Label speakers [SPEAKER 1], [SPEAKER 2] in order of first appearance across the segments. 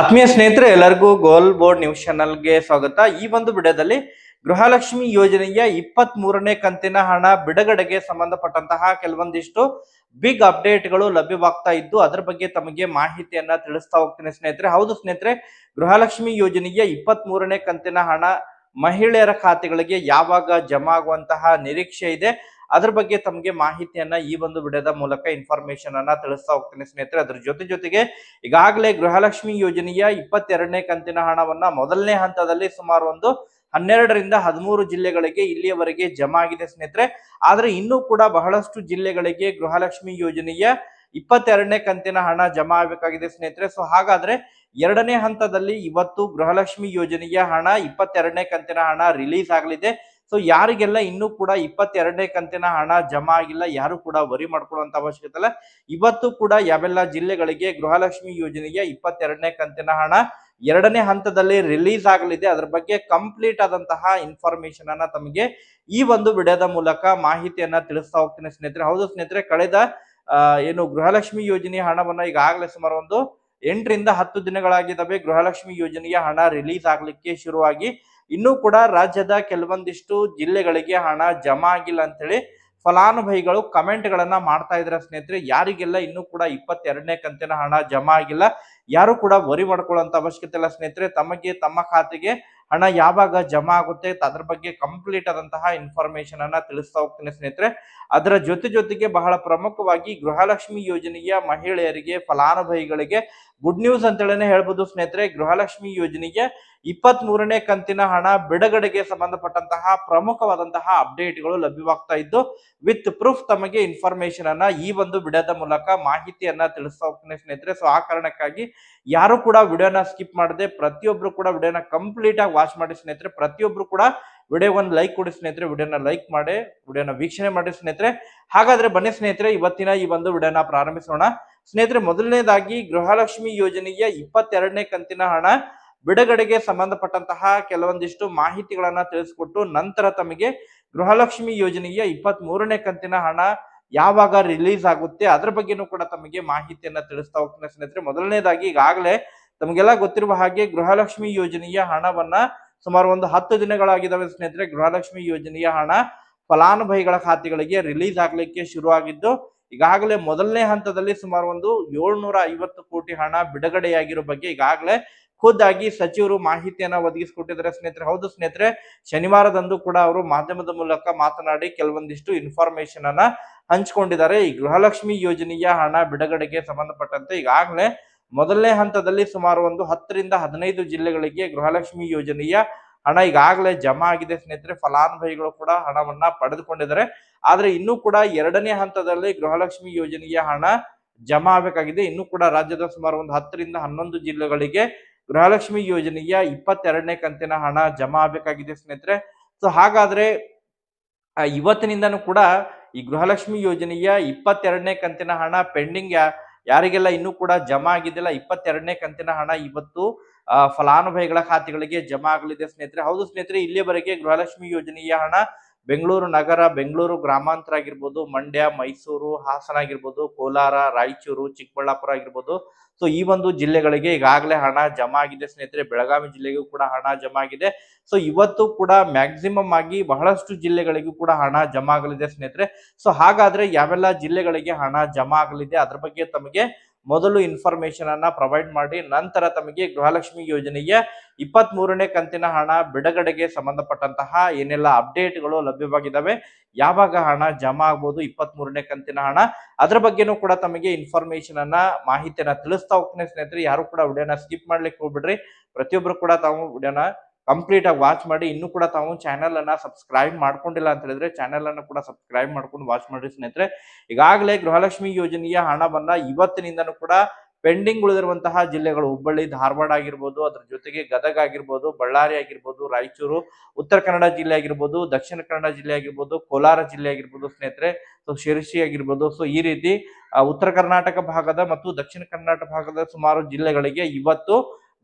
[SPEAKER 1] ಆತ್ಮೀಯ ಸ್ನೇಹಿತರೆ, ಎಲ್ಲರಿಗೂ ಗೋಲ್ ಬೋರ್ಡ್ ನ್ಯೂಸ್ ಚಾನಲ್ಗೆ ಸ್ವಾಗತ. ಈ ಒಂದು ವಿಡಿಯೋದಲ್ಲಿ ಗೃಹಲಕ್ಷ್ಮಿ ಯೋಜನೆಯ ಇಪ್ಪತ್ತ್ ಮೂರನೇ ಕಂತಿನ ಹಣ ಬಿಡುಗಡೆಗೆ ಸಂಬಂಧಪಟ್ಟಂತಹ ಕೆಲವೊಂದಿಷ್ಟು ಬಿಗ್ ಅಪ್ಡೇಟ್ಗಳು ಲಭ್ಯವಾಗ್ತಾ ಇದ್ದು, ಅದರ ಬಗ್ಗೆ ತಮಗೆ ಮಾಹಿತಿಯನ್ನ ತಿಳಿಸ್ತಾ ಹೋಗ್ತೀನಿ ಸ್ನೇಹಿತರೆ. ಹೌದು ಸ್ನೇಹಿತರೆ, ಗೃಹಲಕ್ಷ್ಮಿ ಯೋಜನೆಯ ಇಪ್ಪತ್ತ್ ಕಂತಿನ ಹಣ ಮಹಿಳೆಯರ ಖಾತೆಗಳಿಗೆ ಯಾವಾಗ ಜಮಾ ಆಗುವಂತಹ ನಿರೀಕ್ಷೆ ಇದೆ? ಅದ್ರ ಬಗ್ಗೆ ತಮಗೆ ಮಾಹಿತಿಯನ್ನ ಈ ಒಂದು ವಿಡಿಯೋದ ಮೂಲಕ ಇನ್ಫಾರ್ಮೇಶನ್ ಅನ್ನ ತಿಳಿಸ್ತಾ ಹೋಗ್ತೀನಿ ಸ್ನೇಹಿತರೆ. ಅದ್ರ ಜೊತೆ ಜೊತೆಗೆ ಈಗಾಗಲೇ ಗೃಹಲಕ್ಷ್ಮಿ ಯೋಜನೆಯ ಇಪ್ಪತ್ತೆರಡನೇ ಕಂತಿನ ಹಣವನ್ನ ಮೊದಲನೇ ಹಂತದಲ್ಲಿ ಸುಮಾರು ಒಂದು ಹನ್ನೆರಡರಿಂದ ಹದಿಮೂರು ಜಿಲ್ಲೆಗಳಿಗೆ ಇಲ್ಲಿಯವರೆಗೆ ಜಮಾ ಆಗಿದೆ ಸ್ನೇಹಿತರೆ. ಆದ್ರೆ ಇನ್ನೂ ಕೂಡ ಬಹಳಷ್ಟು ಜಿಲ್ಲೆಗಳಿಗೆ ಗೃಹಲಕ್ಷ್ಮಿ ಯೋಜನೆಯ ಇಪ್ಪತ್ತೆರಡನೇ ಕಂತಿನ ಹಣ ಜಮಾ ಆಗಬೇಕಾಗಿದೆ ಸ್ನೇಹಿತರೆ. ಸೊ ಹಾಗಾದ್ರೆ ಎರಡನೇ ಹಂತದಲ್ಲಿ ಇವತ್ತು ಗೃಹಲಕ್ಷ್ಮಿ ಯೋಜನೆಯ ಹಣ ಇಪ್ಪತ್ತೆರಡನೇ ಕಂತಿನ ಹಣ ರಿಲೀಸ್ ಆಗಲಿದೆ. ಸೊ ಯಾರಿಗೆಲ್ಲ ಇನ್ನೂ ಕೂಡ ಇಪ್ಪತ್ತೆರಡನೇ ಕಂತಿನ ಹಣ ಜಮಾ ಆಗಿಲ್ಲ, ಯಾರು ಕೂಡ ವರಿ ಮಾಡ್ಕೊಳ್ಳುವಂತ ಅವಶ್ಯಕತೆ ಇಲ್ಲ. ಇವತ್ತು ಕೂಡ ಯಾವೆಲ್ಲ ಜಿಲ್ಲೆಗಳಿಗೆ ಗೃಹಲಕ್ಷ್ಮಿ ಯೋಜನೆಗೆ ಇಪ್ಪತ್ತೆರಡನೇ ಕಂತಿನ ಹಣ ಎರಡನೇ ಹಂತದಲ್ಲಿ ರಿಲೀಸ್ ಆಗಲಿದೆ, ಅದರ ಬಗ್ಗೆ ಕಂಪ್ಲೀಟ್ ಆದಂತಹ ಇನ್ಫಾರ್ಮೇಶನ್ ಅನ್ನ ತಮಗೆ ಈ ಒಂದು ವಿಡಿಯೋದ ಮೂಲಕ ಮಾಹಿತಿಯನ್ನ ತಿಳಿಸ್ತಾ ಹೋಗ್ತೀನಿ ಸ್ನೇಹಿತರೆ. ಹೌದು ಸ್ನೇಹಿತರೆ, ಕಳೆದ ಏನು ಗೃಹಲಕ್ಷ್ಮಿ ಯೋಜನೆಯ ಹಣವನ್ನು ಈಗಾಗಲೇ ಸುಮಾರು ಒಂದು ಎಂಟರಿಂದ ಹತ್ತು ದಿನಗಳಾಗಿದ್ದಾವೆ. ಗೃಹಲಕ್ಷ್ಮಿ ಯೋಜನೆಯ ಹಣ ರಿಲೀಸ್ ಆಗಲಿಕ್ಕೆ ಶುರುವಾಗಿ ಇನ್ನೂ ಕೂಡ ರಾಜ್ಯದ ಕೆಲವೊಂದಿಷ್ಟು ಜಿಲ್ಲೆಗಳಿಗೆ ಹಣ ಜಮಾ ಆಗಿಲ್ಲ ಅಂತೇಳಿ ಫಲಾನುಭವಿಗಳು ಕಮೆಂಟ್ ಗಳನ್ನ ಮಾಡ್ತಾ ಇದ್ರ ಸ್ನೇಹಿತರೆ. ಯಾರಿಗೆಲ್ಲ ಇನ್ನೂ ಕೂಡ ಇಪ್ಪತ್ತೆರಡನೇ ಕಂತಿನ ಹಣ ಜಮಾ ಆಗಿಲ್ಲ, ಯಾರು ಕೂಡ ವರಿ ಮಾಡ್ಕೊಳ್ಳುವಂತ ಅವಶ್ಯಕತೆ ಇಲ್ಲ ಸ್ನೇಹಿತರೆ. ತಮಗೆ, ತಮ್ಮ ಖಾತೆಗೆ ಹಣ ಯಾವಾಗ ಜಮಾ ಆಗುತ್ತೆ, ಅದ್ರ ಬಗ್ಗೆ ಕಂಪ್ಲೀಟ್ ಆದಂತಹ ಇನ್ಫಾರ್ಮೇಶನ್ ಅನ್ನ ತಿಳಿಸ್ತಾ ಹೋಗ್ತೀನಿ ಸ್ನೇಹಿತರೆ. ಅದರ ಜೊತೆ ಜೊತೆಗೆ ಬಹಳ ಪ್ರಮುಖವಾಗಿ ಗೃಹಲಕ್ಷ್ಮಿ ಯೋಜನೆಯ ಮಹಿಳೆಯರಿಗೆ, ಫಲಾನುಭವಿಗಳಿಗೆ ಗುಡ್ ನ್ಯೂಸ್ ಅಂತೇಳಿನೇ ಹೇಳ್ಬೋದು ಸ್ನೇಹಿತರೆ. ಗೃಹಲಕ್ಷ್ಮಿ ಯೋಜನೆಗೆ ಇಪ್ಪತ್ತ್ ಮೂರನೇ ಕಂತಿನ ಹಣ ಬಿಡುಗಡೆಗೆ ಸಂಬಂಧಪಟ್ಟಂತಹ ಪ್ರಮುಖವಾದಂತಹ ಅಪ್ಡೇಟ್ಗಳು ಲಭ್ಯವಾಗ್ತಾ ಇದ್ದು, ವಿತ್ ಪ್ರೂಫ್ ತಮಗೆ ಇನ್ಫಾರ್ಮೇಶನ್ ಅನ್ನ ಈ ಒಂದು ವಿಡಿಯೋದ ಮೂಲಕ ಮಾಹಿತಿಯನ್ನ ತಿಳಿಸ್ತಾ ಸ್ನೇಹಿತರೆ. ಸೊ ಆ ಕಾರಣಕ್ಕಾಗಿ ಯಾರು ಕೂಡ ವಿಡಿಯೋನ ಸ್ಕಿಪ್ ಮಾಡದೆ ಪ್ರತಿಯೊಬ್ರು ಕೂಡ ವಿಡಿಯೋನ ಕಂಪ್ಲೀಟ್ ಆಗಿ ವಾಚ್ ಮಾಡಿ ಸ್ನೇಹಿತರೆ. ಪ್ರತಿಯೊಬ್ರು ಕೂಡ ವಿಡಿಯೋ ಒಂದು ಲೈಕ್ ಕೊಡಿ ಸ್ನೇಹಿತರೆ. ವಿಡಿಯೋನ ಲೈಕ್ ಮಾಡಿ, ವಿಡಿಯೋನ ವೀಕ್ಷಣೆ ಮಾಡಿ ಸ್ನೇಹಿತರೆ. ಹಾಗಾದ್ರೆ ಬನ್ನಿ ಸ್ನೇಹಿತರೆ, ಇವತ್ತಿನ ಈ ಒಂದು ವಿಡಿಯೋನ ಪ್ರಾರಂಭಿಸೋಣ. ಸ್ನೇಹಿತರೆ, ಮೊದಲನೇದಾಗಿ ಗೃಹಲಕ್ಷ್ಮಿ ಯೋಜನೆಯ ಇಪ್ಪತ್ತೆರಡನೇ ಕಂತಿನ ಹಣ ಬಿಡುಗಡೆಗೆ ಸಂಬಂಧಪಟ್ಟಂತಹ ಕೆಲವೊಂದಿಷ್ಟು ಮಾಹಿತಿಗಳನ್ನ ತಿಳಿಸ್ಕೊಟ್ಟು ನಂತರ ತಮಗೆ ಗೃಹಲಕ್ಷ್ಮಿ ಯೋಜನೆಯ ಇಪ್ಪತ್ತ್ ಮೂರನೇ ಕಂತಿನ ಹಣ ಯಾವಾಗ ರಿಲೀಸ್ ಆಗುತ್ತೆ, ಅದ್ರ ಬಗ್ಗೆನೂ ಕೂಡ ತಮಗೆ ಮಾಹಿತಿಯನ್ನ ತಿಳಿಸ್ತಾ ಹೋಗ್ತೀನಿ ಸ್ನೇಹಿತರೆ. ಮೊದಲನೇದಾಗಿ ಈಗಾಗಲೇ ತಮಗೆಲ್ಲ ಗೊತ್ತಿರುವ ಹಾಗೆ ಗೃಹಲಕ್ಷ್ಮಿ ಯೋಜನೆಯ ಹಣವನ್ನ ಸುಮಾರು ಒಂದು ಹತ್ತು ದಿನಗಳಾಗಿದ್ದಾವೆ ಸ್ನೇಹಿತರೆ. ಗೃಹಲಕ್ಷ್ಮಿ ಯೋಜನೆಯ ಹಣ ಫಲಾನುಭವಿಗಳ ಖಾತೆಗಳಿಗೆ ರಿಲೀಸ್ ಆಗ್ಲಿಕ್ಕೆ ಶುರುವಾಗಿದ್ದು, ಈಗಾಗಲೇ ಮೊದಲನೇ ಹಂತದಲ್ಲಿ ಸುಮಾರು ಒಂದು ಏಳ್ನೂರ ಐವತ್ತು ಕೋಟಿ ಹಣ ಬಿಡುಗಡೆಯಾಗಿರೋ ಬಗ್ಗೆ ಈಗಾಗಲೇ ಖುದ್ದಾಗಿ ಸಚಿವರು ಮಾಹಿತಿಯನ್ನ ಒದಗಿಸಿಕೊಟ್ಟಿದ್ದಾರೆ. ಸ್ನೇಹಿತರೆ, ಹೌದು ಸ್ನೇಹಿತರೆ, ಶನಿವಾರದಂದು ಕೂಡ ಅವರು ಮಾಧ್ಯಮದ ಮೂಲಕ ಮಾತನಾಡಿ ಕೆಲವೊಂದಿಷ್ಟು ಇನ್ಫಾರ್ಮೇಶನ್ ಅನ್ನ ಹಂಚಿಕೊಂಡಿದ್ದಾರೆ. ಈ ಗೃಹಲಕ್ಷ್ಮಿ ಯೋಜನೆಯ ಹಣ ಬಿಡುಗಡೆಗೆ ಸಂಬಂಧಪಟ್ಟಂತೆ ಈಗಾಗಲೇ ಮೊದಲನೇ ಹಂತದಲ್ಲಿ ಸುಮಾರು ಒಂದು ಹತ್ತರಿಂದ ಹದಿನೈದು ಜಿಲ್ಲೆಗಳಿಗೆ ಗೃಹಲಕ್ಷ್ಮಿ ಯೋಜನೆಯ ಹಣ ಈಗಾಗಲೇ ಜಮಾ ಆಗಿದೆ. ಸ್ನೇಹಿತರೆ, ಫಲಾನುಭವಿಗಳು ಕೂಡ ಹಣವನ್ನ ಪಡೆದುಕೊಂಡಿದ್ದಾರೆ. ಆದ್ರೆ ಇನ್ನೂ ಕೂಡ ಎರಡನೇ ಹಂತದಲ್ಲಿ ಗೃಹಲಕ್ಷ್ಮಿ ಯೋಜನೆಯ ಹಣ ಜಮಾ ಆಗಬೇಕಾಗಿದೆ. ಇನ್ನೂ ಕೂಡ ರಾಜ್ಯದ ಸುಮಾರು ಒಂದು ಹತ್ತರಿಂದ ಹನ್ನೊಂದು ಜಿಲ್ಲೆಗಳಿಗೆ ಗೃಹಲಕ್ಷ್ಮಿ ಯೋಜನೆಯ ಇಪ್ಪತ್ತೆರಡನೇ ಕಂತಿನ ಹಣ ಜಮಾ ಆಗಬೇಕಾಗಿದೆ ಸ್ನೇಹಿತರೆ. ಸೊ ಹಾಗಾದ್ರೆ ಇವತ್ತಿನಿಂದನೂ ಕೂಡ ಈ ಗೃಹಲಕ್ಷ್ಮಿ ಯೋಜನೆಯ ಇಪ್ಪತ್ತೆರಡನೇ ಕಂತಿನ ಹಣ ಪೆಂಡಿಂಗ್ ಯಾರಿಗೆಲ್ಲ ಇನ್ನೂ ಕೂಡ ಜಮಾ ಆಗಿದ್ದಿಲ್ಲ, ಇಪ್ಪತ್ತೆರಡನೇ ಕಂತಿನ ಹಣ ಇವತ್ತು ಫಲಾನುಭವಿಗಳ ಖಾತೆಗಳಿಗೆ ಜಮಾ ಆಗಲಿದೆ ಸ್ನೇಹಿತರೆ. ಹೌದು ಸ್ನೇಹಿತರೆ, ಇಲ್ಲಿಯವರೆಗೆ ಗೃಹಲಕ್ಷ್ಮಿ ಯೋಜನೆಯ ಹಣ ಬೆಂಗಳೂರು ನಗರ, ಬೆಂಗಳೂರು ಗ್ರಾಮಾಂತರ ಆಗಿರ್ಬೋದು ಮಂಡ್ಯ, ಮೈಸೂರು, ಹಾಸನ ಆಗಿರ್ಬೋದು, ಕೋಲಾರ, ರಾಯಚೂರು, ಚಿಕ್ಕಬಳ್ಳಾಪುರ ಆಗಿರ್ಬೋದು. ಸೊ ಈ ಒಂದು ಜಿಲ್ಲೆಗಳಿಗೆ ಈಗಾಗಲೇ ಹಣ ಜಮಾ ಆಗಿದೆ ಸ್ನೇಹಿತರೆ. ಬೆಳಗಾವಿ ಜಿಲ್ಲೆಗೂ ಕೂಡ ಹಣ ಜಮಾ ಆಗಿದೆ. ಸೊ ಇವತ್ತು ಕೂಡ ಮ್ಯಾಕ್ಸಿಮಮ್ ಆಗಿ ಬಹಳಷ್ಟು ಜಿಲ್ಲೆಗಳಿಗೂ ಕೂಡ ಹಣ ಜಮಾ ಆಗಲಿದೆ ಸ್ನೇಹಿತರೆ. ಸೊ ಹಾಗಾದ್ರೆ ಯಾವೆಲ್ಲ ಜಿಲ್ಲೆಗಳಿಗೆ ಹಣ ಜಮಾ ಆಗಲಿದೆ? ಅದ್ರ ಬಗ್ಗೆ ತಮಗೆ ಮೊದಲು ಇನ್ಫಾರ್ಮೇಶನ್ ಅನ್ನ ಪ್ರೊವೈಡ್ ಮಾಡಿ, ನಂತರ ತಮಗೆ ಗೃಹಲಕ್ಷ್ಮಿ ಯೋಜನೆಯ ಇಪ್ಪತ್ತ್ ಮೂರನೇ ಕಂತಿನ ಹಣ ಬಿಡುಗಡೆಗೆ ಸಂಬಂಧಪಟ್ಟಂತಹ ಏನೆಲ್ಲ ಅಪ್ಡೇಟ್ಗಳು ಲಭ್ಯವಾಗಿದ್ದಾವೆ ಯಾವಾಗ ಹಣ ಜಮಾ ಆಗ್ಬೋದು ಇಪ್ಪತ್ತ್ ಮೂರನೇ ಕಂತಿನ ಹಣ, ಅದ್ರ ಬಗ್ಗೆನೂ ಕೂಡ ತಮಗೆ ಇನ್ಫಾರ್ಮೇಶನ್ ಅನ್ನ, ಮಾಹಿತಿಯನ್ನ ತಿಳಿಸ್ತಾ ಹೋಗ್ತೇನೆ ಸ್ನೇಹಿತರೆ. ಯಾರು ಕೂಡ ವಿಡಿಯೋನ ಸ್ಕಿಪ್ ಮಾಡ್ಲಿಕ್ಕೆ ಹೋಗ್ಬಿಡ್ರಿ. ಪ್ರತಿಯೊಬ್ರು ಕೂಡ ತಾವು ವಿಡಿಯೋನ ಕಂಪ್ಲೀಟ್ ಆಗಿ ವಾಚ್ ಮಾಡಿ, ಇನ್ನೂ ಕೂಡ ತಾವು ಚಾನೆಲ್ ಅನ್ನ ಸಬ್ಸ್ಕ್ರೈಬ್ ಮಾಡ್ಕೊಂಡಿಲ್ಲ ಅಂತ ಹೇಳಿದ್ರೆ ಚಾನೆಲ್ ಅನ್ನು ಕೂಡ ಸಬ್ಸ್ಕ್ರೈಬ್ ಮಾಡ್ಕೊಂಡು ವಾಚ್ ಮಾಡಿ ಸ್ನೇಹಿತರೆ. ಈಗಾಗಲೇ ಗೃಹಲಕ್ಷ್ಮಿ ಯೋಜನೆಯ ಹಣವನ್ನ ಇವತ್ತಿನಿಂದನೂ ಕೂಡ ಪೆಂಡಿಂಗ್ ಉಳಿದಿರುವಂತಹ ಜಿಲ್ಲೆಗಳು ಹುಬ್ಬಳ್ಳಿ, ಧಾರವಾಡ ಆಗಿರ್ಬೋದು, ಅದ್ರ ಜೊತೆಗೆ ಗದಗ ಆಗಿರ್ಬೋದು, ಬಳ್ಳಾರಿ ಆಗಿರ್ಬೋದು, ರಾಯಚೂರು, ಉತ್ತರ ಕನ್ನಡ ಜಿಲ್ಲೆ ಆಗಿರ್ಬೋದು, ದಕ್ಷಿಣ ಕನ್ನಡ ಜಿಲ್ಲೆ ಆಗಿರ್ಬೋದು, ಕೋಲಾರ ಜಿಲ್ಲೆ ಆಗಿರ್ಬೋದು ಸ್ನೇಹಿತರೆ. ಸೊ ಶಿರಸಿ ಆಗಿರ್ಬೋದು. ಸೊ ಈ ರೀತಿ ಉತ್ತರ ಕರ್ನಾಟಕ ಭಾಗದ ಮತ್ತು ದಕ್ಷಿಣ ಕರ್ನಾಟಕ ಭಾಗದ ಸುಮಾರು ಜಿಲ್ಲೆಗಳಿಗೆ ಇವತ್ತು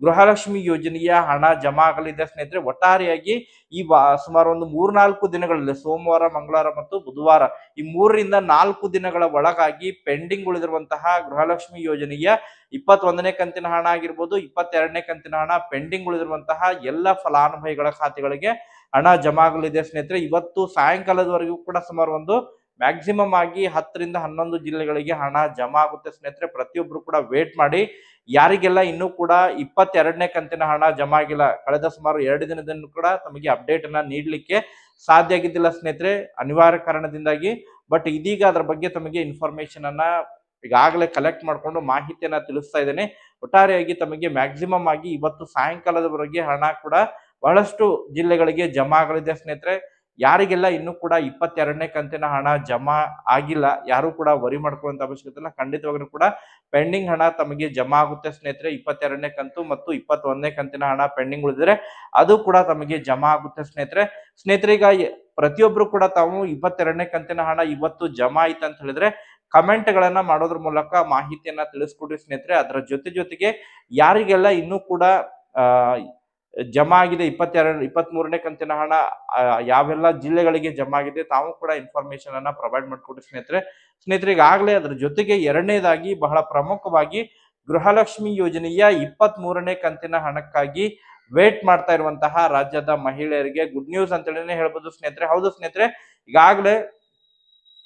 [SPEAKER 1] ಗೃಹಲಕ್ಷ್ಮಿ ಯೋಜನೆಯ ಹಣ ಜಮಾ ಆಗಲಿದೆ ಸ್ನೇಹಿತರೆ. ಒಟ್ಟಾರೆಯಾಗಿ ಈ ಸುಮಾರು ಒಂದು ಮೂರ್ನಾಲ್ಕು ದಿನಗಳಲ್ಲಿ ಸೋಮವಾರ, ಮಂಗಳವಾರ ಮತ್ತು ಬುಧವಾರ ಈ ಮೂರರಿಂದ ನಾಲ್ಕು ದಿನಗಳ ಒಳಗಾಗಿ ಪೆಂಡಿಂಗ್ ಉಳಿದಿರುವಂತಹ ಗೃಹಲಕ್ಷ್ಮಿ ಯೋಜನೆಯ ಇಪ್ಪತ್ತೊಂದನೇ ಕಂತಿನ ಹಣ ಆಗಿರ್ಬೋದು, ಇಪ್ಪತ್ತೆರಡನೇ ಕಂತಿನ ಹಣ ಪೆಂಡಿಂಗ್ ಉಳಿದಿರುವಂತಹ ಎಲ್ಲ ಫಲಾನುಭವಿಗಳ ಖಾತೆಗಳಿಗೆ ಹಣ ಜಮಾ ಆಗಲಿದೆ ಸ್ನೇಹಿತರೆ. ಇವತ್ತು ಸಾಯಂಕಾಲದವರೆಗೂ ಕೂಡ ಸುಮಾರು ಒಂದು ಮ್ಯಾಕ್ಸಿಮಮ್ ಆಗಿ ಹತ್ತರಿಂದ ಹನ್ನೊಂದು ಜಿಲ್ಲೆಗಳಿಗೆ ಹಣ ಜಮಾ ಆಗುತ್ತೆ ಸ್ನೇಹಿತರೆ. ಪ್ರತಿಯೊಬ್ಬರು ಕೂಡ ವೇಟ್ ಮಾಡಿ. ಯಾರಿಗೆಲ್ಲ ಇನ್ನೂ ಕೂಡ ಇಪ್ಪತ್ತೆರಡನೇ ಕಂತಿನ ಹಣ ಜಮಾ ಆಗಿಲ್ಲ, ಕಳೆದ ಸುಮಾರು ಎರಡು ದಿನದಿಂದ ಕೂಡ ತಮಗೆ ಅಪ್ಡೇಟ್ ಅನ್ನ ನೀಡಲಿಕ್ಕೆ ಸಾಧ್ಯ ಆಗಿದ್ದಿಲ್ಲ ಸ್ನೇಹಿತರೆ. ಅನಿವಾರ್ಯ ಕಾರಣದಿಂದಾಗಿ. ಬಟ್ ಇದೀಗ ಅದರ ಬಗ್ಗೆ ತಮಗೆ ಇನ್ಫಾರ್ಮೇಶನ್ ಅನ್ನ ಈಗಾಗಲೇ ಕಲೆಕ್ಟ್ ಮಾಡಿಕೊಂಡು ಮಾಹಿತಿಯನ್ನ ತಿಳಿಸ್ತಾ ಇದ್ದೇನೆ. ಒಟ್ಟಾರೆಯಾಗಿ ತಮಗೆ ಮ್ಯಾಕ್ಸಿಮಮ್ ಆಗಿ ಇವತ್ತು ಸಾಯಂಕಾಲದವರೆಗೆ ಹಣ ಕೂಡ ಬಹಳಷ್ಟು ಜಿಲ್ಲೆಗಳಿಗೆ ಜಮಾ ಆಗಲಿದೆ ಸ್ನೇಹಿತರೆ. ಯಾರಿಗೆಲ್ಲ ಇನ್ನೂ ಕೂಡ ಇಪ್ಪತ್ತೆರಡನೇ ಕಂತಿನ ಹಣ ಜಮಾ ಆಗಿಲ್ಲ, ಯಾರು ಕೂಡ ವರಿ ಮಾಡ್ಕೊಳ್ಳುವಂತ ಅವಶ್ಯಕತೆ ಇಲ್ಲ. ಖಂಡಿತವಾಗ್ಲೂ ಕೂಡ ಪೆಂಡಿಂಗ್ ಹಣ ತಮಗೆ ಜಮಾ ಆಗುತ್ತೆ ಸ್ನೇಹಿತರೆ. ಇಪ್ಪತ್ತೆರಡನೇ ಕಂತು ಮತ್ತು ಇಪ್ಪತ್ತೊಂದನೇ ಕಂತಿನ ಹಣ ಪೆಂಡಿಂಗ್ ಉಳಿದ್ರೆ ಅದು ಕೂಡ ತಮಗೆ ಜಮಾ ಆಗುತ್ತೆ ಸ್ನೇಹಿತರೆ. ಸ್ನೇಹಿತರೆ, ಈಗ ಪ್ರತಿಯೊಬ್ರು ಕೂಡ ತಾವು ಇಪ್ಪತ್ತೆರಡನೇ ಕಂತಿನ ಹಣ ಇವತ್ತು ಜಮಾ ಆಯ್ತು ಅಂತ ಹೇಳಿದ್ರೆ ಕಮೆಂಟ್ ಗಳನ್ನ ಮಾಡೋದ್ರ ಮೂಲಕ ಮಾಹಿತಿಯನ್ನ ತಿಳಿಸ್ಕೊಡ್ರಿ ಸ್ನೇಹಿತರೆ. ಅದರ ಜೊತೆ ಜೊತೆಗೆ ಯಾರಿಗೆಲ್ಲ ಇನ್ನೂ ಕೂಡ ಜಮಾ ಆಗಿದೆ ಇಪ್ಪತ್ತೆರಡು ಇಪ್ಪತ್ತ್ ಮೂರನೇ ಕಂತಿನ ಹಣ ಯಾವೆಲ್ಲ ಜಿಲ್ಲೆಗಳಿಗೆ ಜಮಾ ಆಗಿದೆ ತಾವು ಕೂಡ ಇನ್ಫಾರ್ಮೇಶನ್ ಅನ್ನ ಪ್ರೊವೈಡ್ ಮಾಡಿಕೊಡಿ ಸ್ನೇಹಿತರೆ. ಸ್ನೇಹಿತರೆ, ಈಗಾಗಲೇ ಅದರ ಜೊತೆಗೆ ಎರಡನೇದಾಗಿ ಬಹಳ ಪ್ರಮುಖವಾಗಿ ಗೃಹಲಕ್ಷ್ಮಿ ಯೋಜನೆಯ ಇಪ್ಪತ್ತ್ ಮೂರನೇ ಕಂತಿನ ಹಣಕ್ಕಾಗಿ ವೇಟ್ ಮಾಡ್ತಾ ಇರುವಂತಹ ರಾಜ್ಯದ ಮಹಿಳೆಯರಿಗೆ ಗುಡ್ ನ್ಯೂಸ್ ಅಂತ ಹೇಳಿನೇ ಹೇಳ್ಬೋದು ಸ್ನೇಹಿತರೆ. ಹೌದು ಸ್ನೇಹಿತರೆ, ಈಗಾಗಲೇ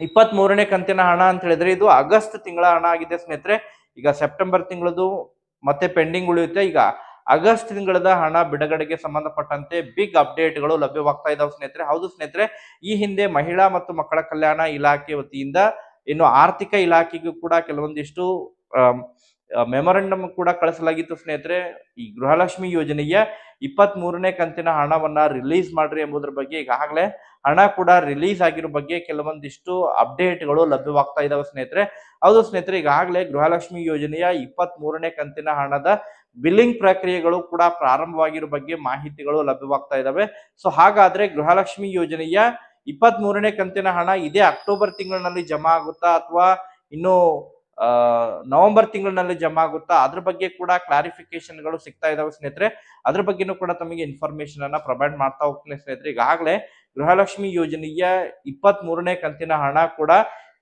[SPEAKER 1] ಇಪ್ಪತ್ತ್ ಮೂರನೇ ಕಂತಿನ ಹಣ ಅಂತ ಹೇಳಿದ್ರೆ ಇದು ಆಗಸ್ಟ್ ತಿಂಗಳ ಹಣ ಆಗಿದೆ ಸ್ನೇಹಿತರೆ. ಈಗ ಸೆಪ್ಟೆಂಬರ್ ತಿಂಗಳದು ಮತ್ತೆ ಪೆಂಡಿಂಗ್ ಉಳಿಯುತ್ತೆ. ಈಗ ಆಗಸ್ಟ್ ತಿಂಗಳದ ಹಣ ಬಿಡುಗಡೆಗೆ ಸಂಬಂಧಪಟ್ಟಂತೆ ಬಿಗ್ ಅಪ್ಡೇಟ್ಗಳು ಲಭ್ಯವಾಗ್ತಾ ಇದಾವೆ ಸ್ನೇಹಿತರೆ. ಹೌದು ಸ್ನೇಹಿತರೆ, ಈ ಹಿಂದೆ ಮಹಿಳಾ ಮತ್ತು ಮಕ್ಕಳ ಕಲ್ಯಾಣ ಇಲಾಖೆ ವತಿಯಿಂದ, ಇನ್ನು ಆರ್ಥಿಕ ಇಲಾಖೆಗೂ ಕೂಡ ಕೆಲವೊಂದಿಷ್ಟು ಮೆಮೊರಂಡಮ್ ಕೂಡ ಕಳಿಸಲಾಗಿತ್ತು ಸ್ನೇಹಿತರೆ. ಈ ಗೃಹಲಕ್ಷ್ಮಿ ಯೋಜನೆಯ ಇಪ್ಪತ್ತ್ ಮೂರನೇ ಕಂತಿನ ಹಣವನ್ನ ರಿಲೀಸ್ ಮಾಡ್ರಿ ಎಂಬುದರ ಬಗ್ಗೆ ಈಗಾಗಲೇ ಹಣ ಕೂಡ ರಿಲೀಸ್ ಆಗಿರೋ ಬಗ್ಗೆ ಕೆಲವೊಂದಿಷ್ಟು ಅಪ್ಡೇಟ್ಗಳು ಲಭ್ಯವಾಗ್ತಾ ಇದಾವೆ ಸ್ನೇಹಿತರೆ. ಹೌದು ಸ್ನೇಹಿತರೆ, ಈಗಾಗಲೇ ಗೃಹಲಕ್ಷ್ಮಿ ಯೋಜನೆಯ ಇಪ್ಪತ್ತ್ ಮೂರನೇ ಕಂತಿನ ಹಣದ ಬಿಲ್ಲಿಂಗ್ ಪ್ರಕ್ರಿಯೆಗಳು ಕೂಡ ಪ್ರಾರಂಭವಾಗಿರೋ ಬಗ್ಗೆ ಮಾಹಿತಿಗಳು ಲಭ್ಯವಾಗ್ತಾ ಇದಾವೆ. ಸೊ ಹಾಗಾದ್ರೆ ಗೃಹಲಕ್ಷ್ಮಿ ಯೋಜನೆಯ ಇಪ್ಪತ್ತ್ ಮೂರನೇ ಕಂತಿನ ಹಣ ಇದೇ ಅಕ್ಟೋಬರ್ ತಿಂಗಳಿನಲ್ಲಿ ಜಮಾ ಆಗುತ್ತಾ ಅಥವಾ ಇನ್ನು ನವೆಂಬರ್ ತಿಂಗಳಿನಲ್ಲಿ ಜಮಾ ಆಗುತ್ತಾ, ಅದ್ರ ಬಗ್ಗೆ ಕೂಡ ಕ್ಲಾರಿಫಿಕೇಶನ್ಗಳು ಸಿಗ್ತಾ ಇದಾವೆ ಸ್ನೇಹಿತರೆ. ಅದ್ರ ಬಗ್ಗೆನೂ ಕೂಡ ತಮಗೆ ಇನ್ಫಾರ್ಮೇಶನ್ ಅನ್ನ ಪ್ರೊವೈಡ್ ಮಾಡ್ತಾ ಹೋಗ್ತೀನಿ ಸ್ನೇಹಿತರೆ. ಈಗಾಗಲೇ ಗೃಹಲಕ್ಷ್ಮಿ ಯೋಜನೆಯ ಇಪ್ಪತ್ತ್ ಕಂತಿನ ಹಣ ಕೂಡ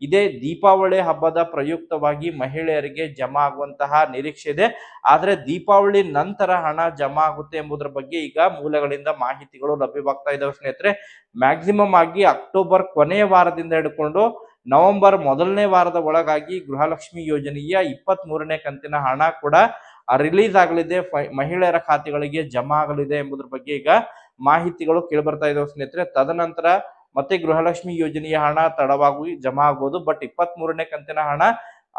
[SPEAKER 1] ಇದೇ ದೀಪಾವಳಿ ಹಬ್ಬದ ಪ್ರಯುಕ್ತವಾಗಿ ಮಹಿಳೆಯರಿಗೆ ಜಮಾ ಆಗುವಂತಹ ನಿರೀಕ್ಷೆ ಇದೆ. ಆದರೆ ದೀಪಾವಳಿ ನಂತರ ಹಣ ಜಮಾ ಆಗುತ್ತೆ ಎಂಬುದರ ಬಗ್ಗೆ ಈಗ ಮೂಲಗಳಿಂದ ಮಾಹಿತಿಗಳು ಲಭ್ಯವಾಗ್ತಾ ಇದಾವೆ ಸ್ನೇಹಿತರೆ. ಮ್ಯಾಕ್ಸಿಮಮ್ ಆಗಿ ಅಕ್ಟೋಬರ್ ಕೊನೆಯ ವಾರದಿಂದ ಹಿಡ್ಕೊಂಡು ನವೆಂಬರ್ ಮೊದಲನೇ ವಾರದ ಒಳಗಾಗಿ ಗೃಹಲಕ್ಷ್ಮಿ ಯೋಜನೆಯ ಇಪ್ಪತ್ತ್ ಮೂರನೇ ಕಂತಿನ ಹಣ ಕೂಡ ರಿಲೀಸ್ ಆಗಲಿದೆ. ಮಹಿಳೆಯರ ಖಾತೆಗಳಿಗೆ ಜಮಾ ಆಗಲಿದೆ ಎಂಬುದರ ಬಗ್ಗೆ ಈಗ ಮಾಹಿತಿಗಳು ಕೇಳಿಬರ್ತಾ ಇದಾವೆ ಸ್ನೇಹಿತರೆ. ತದನಂತರ ಮತ್ತೆ ಗೃಹಲಕ್ಷ್ಮಿ ಯೋಜನೆಯ ಹಣ ತಡವಾಗಿ, ಜಮಾ ಆಗ್ಬೋದು ಬಟ್ ಇಪ್ಪತ್ತ್ ಮೂರನೇ ಕಂತಿನ ಹಣ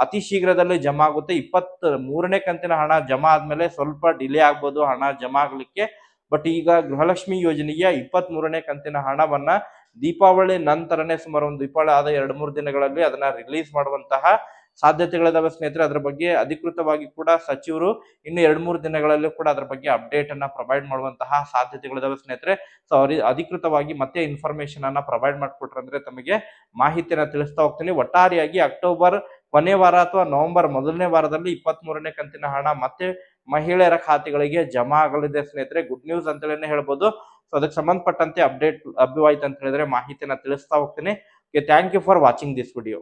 [SPEAKER 1] ಅತಿ ಶೀಘ್ರದಲ್ಲಿ ಜಮಾ ಆಗುತ್ತೆ. ಇಪ್ಪತ್ತ್ ಮೂರನೇ ಕಂತಿನ ಹಣ ಜಮಾ ಆದ್ಮೇಲೆ ಸ್ವಲ್ಪ ಡಿಲೇ ಆಗ್ಬೋದು, ಹಣ ಜಮಾ ಆಗ್ಲಿಕ್ಕೆ. ಬಟ್ ಈಗ ಗೃಹಲಕ್ಷ್ಮಿ ಯೋಜನೆಯ ಇಪ್ಪತ್ತ್ ಮೂರನೇ ಕಂತಿನ ಹಣವನ್ನ ದೀಪಾವಳಿ ನಂತರನೇ ಸುಮಾರು ಒಂದು ದೀಪಾವಳಿ ಆದ ಎರಡು ಮೂರು ದಿನಗಳಲ್ಲಿ ಅದನ್ನ ರಿಲೀಸ್ ಮಾಡುವಂತಹ ಸಾಧ್ಯತೆಗಳಿದಾವೆ ಸ್ನೇಹಿತರೆ. ಅದ್ರ ಬಗ್ಗೆ ಅಧಿಕೃತವಾಗಿ ಕೂಡ ಸಚಿವರು ಇನ್ನು ಎರಡು ಮೂರು ದಿನಗಳಲ್ಲಿ ಕೂಡ ಅದ್ರ ಬಗ್ಗೆ ಅಪ್ಡೇಟ್ ಅನ್ನ ಪ್ರೊವೈಡ್ ಮಾಡುವಂತಹ ಸಾಧ್ಯತೆಗಳಿದಾವೆ ಸ್ನೇಹಿತರೆ. ಸೊ ಅವ್ರಿ ಅಧಿಕೃತವಾಗಿ ಮತ್ತೆ ಇನ್ಫಾರ್ಮೇಶನ್ ಅನ್ನ ಪ್ರೊವೈಡ್ ಮಾಡಿಕೊಟ್ರೆ ಅಂದ್ರೆ ತಮಗೆ ಮಾಹಿತಿಯನ್ನ ತಿಳಿಸ್ತಾ ಹೋಗ್ತೀನಿ. ಒಟ್ಟಾರೆಯಾಗಿ ಅಕ್ಟೋಬರ್ ಕೊನೆ ವಾರ ಅಥವಾ ನವೆಂಬರ್ ಮೊದಲನೇ ವಾರದಲ್ಲಿ ಇಪ್ಪತ್ತ್ ಮೂರನೇ ಕಂತಿನ ಹಣ ಮತ್ತೆ ಮಹಿಳೆಯರ ಖಾತೆಗಳಿಗೆ ಜಮಾ ಆಗಲಿದೆ ಸ್ನೇಹಿತರೆ. ಗುಡ್ ನ್ಯೂಸ್ ಅಂತೇಳಿ ಹೇಳ್ಬೋದು. ಸೊ ಅದಕ್ಕೆ ಸಂಬಂಧಪಟ್ಟಂತೆ ಅಪ್ಡೇಟ್ ಲಭ್ಯವಾಯ್ತು ಅಂತ ಹೇಳಿದ್ರೆ ಮಾಹಿತಿಯನ್ನು ತಿಳಿಸ್ತಾ ಹೋಗ್ತೀನಿ. Thank you for watching this video